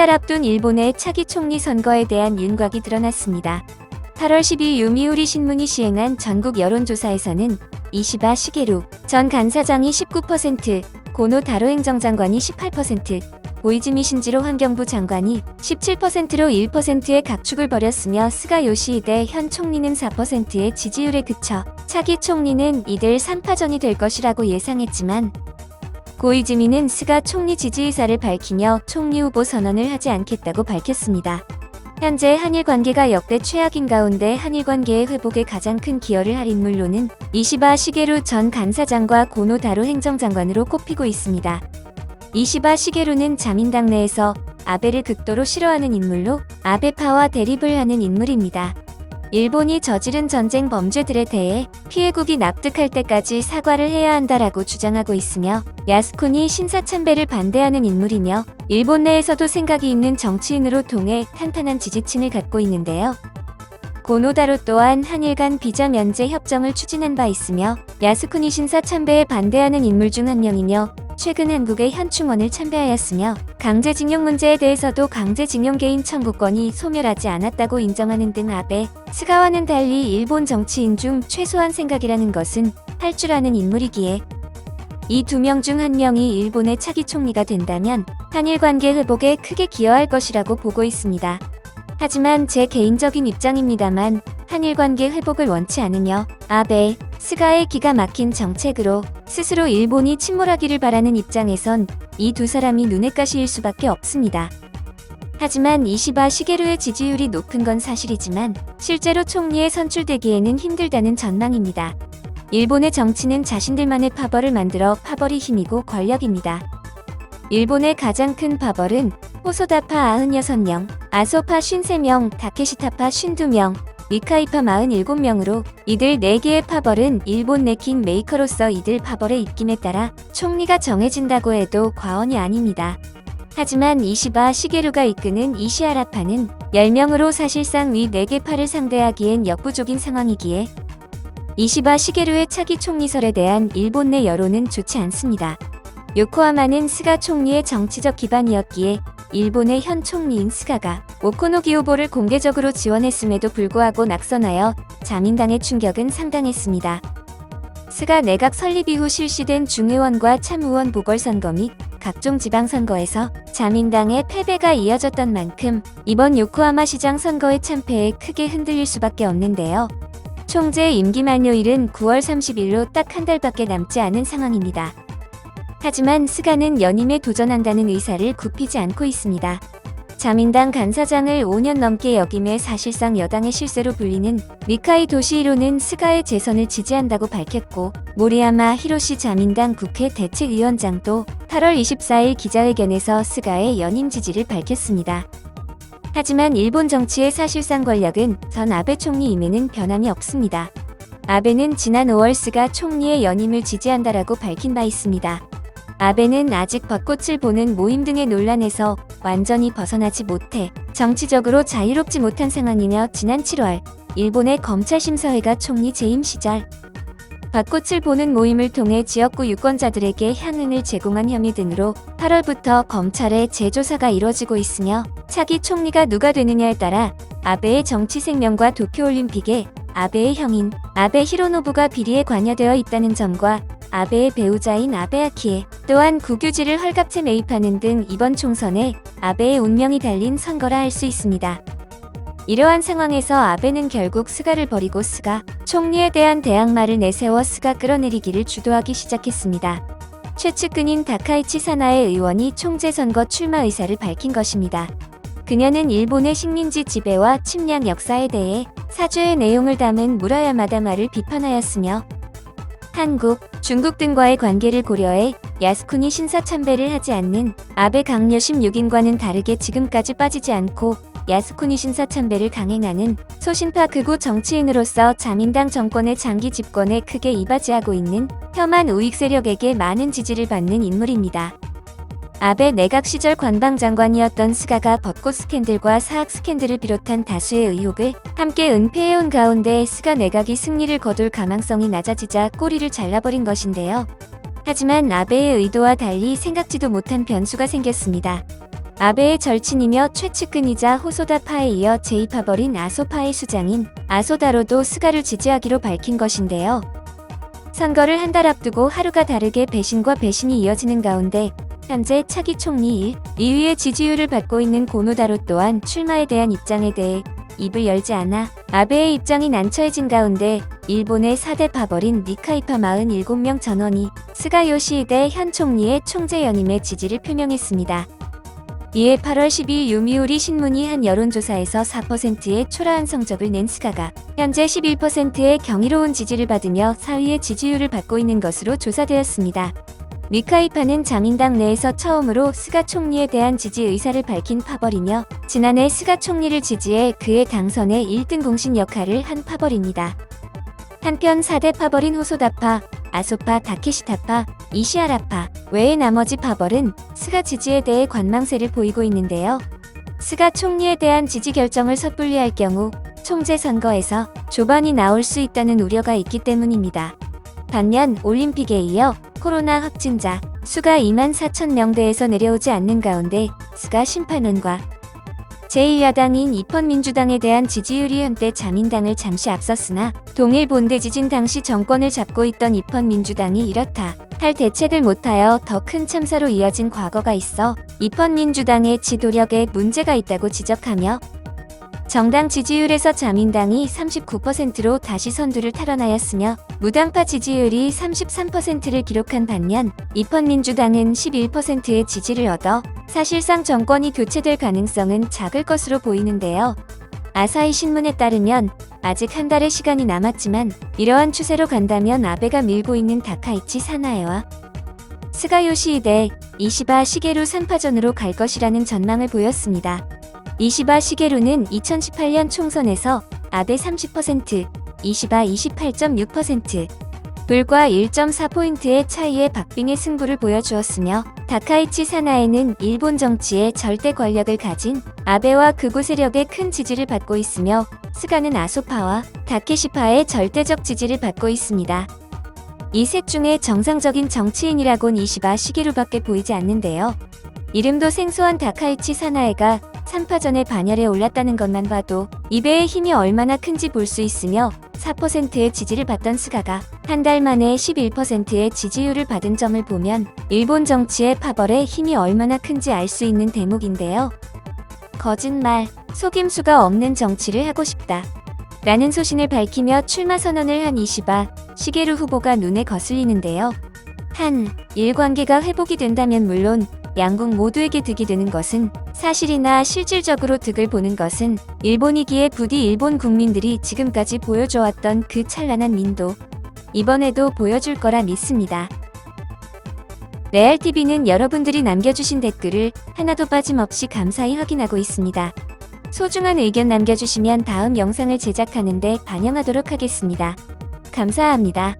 달 앞둔 일본의 차기 총리 선거에 대한 윤곽이 드러났습니다. 8월 10일 요미우리 신문이 시행한 전국 여론조사에서는 이시바 시게루 전 간사장이 19%, 고노 다로 행정장관이 18%, 보이즈미 신지로 환경부 장관이 17%로 1%의 각축을 벌였으며 스가 요시히데 현 총리는 4%의 지지율에 그쳐 차기 총리는 이들 3파전이 될 것이라고 예상했지만 고이즈미는 스가 총리 지지 의사를 밝히며 총리 후보 선언을 하지 않겠다고 밝혔습니다. 현재 한일 관계가 역대 최악인 가운데 한일 관계의 회복에 가장 큰 기여를 할 인물로는 이시바 시게루 전 간사장과 고노 다로 행정장관으로 꼽히고 있습니다. 이시바 시게루는 자민당 내에서 아베를 극도로 싫어하는 인물로 아베파와 대립을 하는 인물입니다. 일본이 저지른 전쟁 범죄들에 대해 피해국이 납득할 때까지 사과를 해야 한다라고 주장하고 있으며 야스쿠니 신사참배를 반대하는 인물이며 일본 내에서도 생각이 있는 정치인으로 통해 탄탄한 지지층을 갖고 있는데요. 고노다로 또한 한일 간 비자 면제 협정을 추진한 바 있으며 야스쿠니 신사 참배에 반대하는 인물 중 한 명이며 최근 한국의 현충원을 참배하였으며 강제징용 문제에 대해서도 강제징용 개인 청구권이 소멸하지 않았다고 인정하는 등 아베, 스가와는 달리 일본 정치인 중 최소한 생각이라는 것은 할 줄 아는 인물이기에 이 두 명 중 한 명이 일본의 차기 총리가 된다면 한일 관계 회복에 크게 기여할 것이라고 보고 있습니다. 하지만 제 개인적인 입장입니다만 한일 관계 회복을 원치 않으며 아베, 스가의 기가 막힌 정책으로 스스로 일본이 침몰하기를 바라는 입장에선 이 두 사람이 눈엣 가시일 수밖에 없습니다. 하지만 이시바 시게루의 지지율이 높은 건 사실이지만 실제로 총리에 선출되기에는 힘들다는 전망입니다. 일본의 정치는 자신들만의 파벌을 만들어 파벌이 힘이고 권력입니다. 일본의 가장 큰 파벌은 호소다파 96명, 아소파 53명, 다케시타파 52명, 미카이파 47명으로 이들 4개의 파벌은 일본 내킹 메이커로서 이들 파벌의 입김에 따라 총리가 정해진다고 해도 과언이 아닙니다. 하지만 이시바 시게루가 이끄는 이시아라파는 10명으로 사실상 위 4개 파를 상대하기엔 역부족인 상황이기에 이시바 시게루의 차기 총리설에 대한 일본 내 여론은 좋지 않습니다. 요코하마는 스가 총리의 정치적 기반이었기에 일본의 현 총리인 스가가 오코노기 후보를 공개적으로 지원했음에도 불구하고 낙선하여 자민당의 충격은 상당했습니다. 스가 내각 설립 이후 실시된 중의원과 참의원 보궐선거 및 각종 지방선거에서 자민당의 패배가 이어졌던 만큼 이번 요코하마 시장 선거의 참패에 크게 흔들릴 수밖에 없는데요. 총재 임기 만료일은 9월 30일로 딱 한 달밖에 남지 않은 상황입니다. 하지만 스가는 연임에 도전한다는 의사를 굽히지 않고 있습니다. 자민당 간사장을 5년 넘게 역임해 사실상 여당의 실세로 불리는 미카이 도시히로는 스가의 재선을 지지한다고 밝혔고 모리야마 히로시 자민당 국회 대책위원장도 8월 24일 기자회견에서 스가의 연임 지지를 밝혔습니다. 하지만 일본 정치의 사실상 권력은 전 아베 총리 임에는 변함이 없습니다. 아베는 지난 5월 스가 총리의 연임을 지지한다라고 밝힌 바 있습니다. 아베는 아직 벚꽃을 보는 모임 등의 논란에서 완전히 벗어나지 못해 정치적으로 자유롭지 못한 상황이며 지난 7월 일본의 검찰심사회가 총리 재임 시절 벚꽃을 보는 모임을 통해 지역구 유권자들에게 향응을 제공한 혐의 등으로 8월부터 검찰의 재조사가 이뤄지고 있으며 차기 총리가 누가 되느냐에 따라 아베의 정치 생명과 도쿄올림픽에 아베의 형인 아베 히로노부가 비리에 관여되어 있다는 점과 아베의 배우자인 아베 아키에 또한 국유지를 헐값에 매입하는 등 이번 총선에 아베의 운명이 달린 선거라 할 수 있습니다. 이러한 상황에서 아베는 결국 스가를 버리고 스가 총리에 대한 대항마를 내세워 스가 끌어내리기를 주도하기 시작했습니다. 최측근인 다카이치 사나의 의원이 총재 선거 출마 의사를 밝힌 것입니다. 그녀는 일본의 식민지 지배와 침략 역사에 대해 사죄의 내용을 담은 무라야마다마를 비판하였으며 한국, 중국 등과의 관계를 고려해 야스쿠니 신사 참배를 하지 않는 아베 강요심 6인과는 다르게 지금까지 빠지지 않고 야스쿠니 신사 참배를 강행하는 소신파 극우 정치인으로서 자민당 정권의 장기 집권에 크게 이바지하고 있는 혐한 우익 세력에게 많은 지지를 받는 인물입니다. 아베 내각 시절 관방장관이었던 스가가 벚꽃 스캔들과 사학 스캔들을 비롯한 다수의 의혹을 함께 은폐해온 가운데 스가 내각이 승리를 거둘 가망성이 낮아지자 꼬리를 잘라버린 것인데요. 하지만 아베의 의도와 달리 생각지도 못한 변수가 생겼습니다. 아베의 절친이며 최측근이자 호소다파에 이어 제이파버린 아소파의 수장인 아소다로도 스가를 지지하기로 밝힌 것인데요. 선거를 한 달 앞두고 하루가 다르게 배신과 배신이 이어지는 가운데 현재 차기 총리 1, 2위의 지지율을 받고 있는 고노다로 또한 출마에 대한 입장에 대해 입을 열지 않아 아베의 입장이 난처해진 가운데 일본의 4대 파벌인 니카이파 47명 전원이 스가 요시히데 현 총리의 총재 연임에 지지를 표명했습니다. 이에 8월 12일 유미우리 신문이 한 여론조사에서 4%의 초라한 성적을 낸 스가가 현재 11%의 경이로운 지지를 받으며 4위의 지지율을 받고 있는 것으로 조사되었습니다. 니카이파는 자민당 내에서 처음으로 스가 총리에 대한 지지 의사를 밝힌 파벌이며 지난해 스가 총리를 지지해 그의 당선에 1등 공신 역할을 한 파벌입니다. 한편 4대 파벌인 호소다파, 아소파, 다케시타파, 이시아라파 외의 나머지 파벌은 스가 지지에 대해 관망세를 보이고 있는데요. 스가 총리에 대한 지지 결정을 섣불리 할 경우 총재 선거에서 조반이 나올 수 있다는 우려가 있기 때문입니다. 반면 올림픽에 이어 코로나 확진자 수가 2만 4천 명대에서 내려오지 않는 가운데 스가 심판원과 제1야당인 입헌민주당에 대한 지지율이 한때 자민당을 잠시 앞섰으나 동일 본대 지진 당시 정권을 잡고 있던 입헌민주당이 이렇다 할 대책을 못하여 더 큰 참사로 이어진 과거가 있어. 입헌민주당의 지도력에 문제가 있다고 지적하며 정당 지지율에서 자민당이 39%로 다시 선두를 탈환하였으며 무당파 지지율이 33%를 기록한 반면 입헌민주당은 11%의 지지를 얻어 사실상 정권이 교체될 가능성은 작을 것으로 보이는데요. 아사히 신문에 따르면 아직 한 달의 시간이 남았지만 이러한 추세로 간다면 아베가 밀고 있는 다카이치 사나에와 스가 요시히데, 이시바 시게루 3파전으로 갈 것이라는 전망을 보였습니다. 이시바 시게루는 2018년 총선에서 아베 30%, 이시바 28.6%, 불과 1.4포인트의 차이의 박빙의 승부를 보여주었으며 다카이치 사나에는 일본 정치의 절대 권력을 가진 아베와 극우 세력의 큰 지지를 받고 있으며 스가는 아소파와 다케시파의 절대적 지지를 받고 있습니다. 이 셋 중에 정상적인 정치인이라곤 이시바 시게루밖에 보이지 않는데요. 이름도 생소한 다카이치 사나에가 3파전에 반열에 올랐다는 것만 봐도 이베의 힘이 얼마나 큰지 볼 수 있으며 4%의 지지를 받던 스가가 한 달 만에 11%의 지지율을 받은 점을 보면 일본 정치의 파벌의 힘이 얼마나 큰지 알 수 있는 대목인데요. 거짓말, 속임수가 없는 정치를 하고 싶다. 라는 소신을 밝히며 출마 선언을 한 이시바 시게루 후보가 눈에 거슬리는데요. 한, 일 관계가 회복이 된다면 물론 양국 모두에게 득이 되는 것은 사실이나 실질적으로 득을 보는 것은 일본이기에 부디 일본 국민들이 지금까지 보여줘왔던 그 찬란한 민도 이번에도 보여줄 거라 믿습니다. 레알TV는 여러분들이 남겨주신 댓글을 하나도 빠짐없이 감사히 확인하고 있습니다. 소중한 의견 남겨주시면 다음 영상을 제작하는데 반영하도록 하겠습니다. 감사합니다.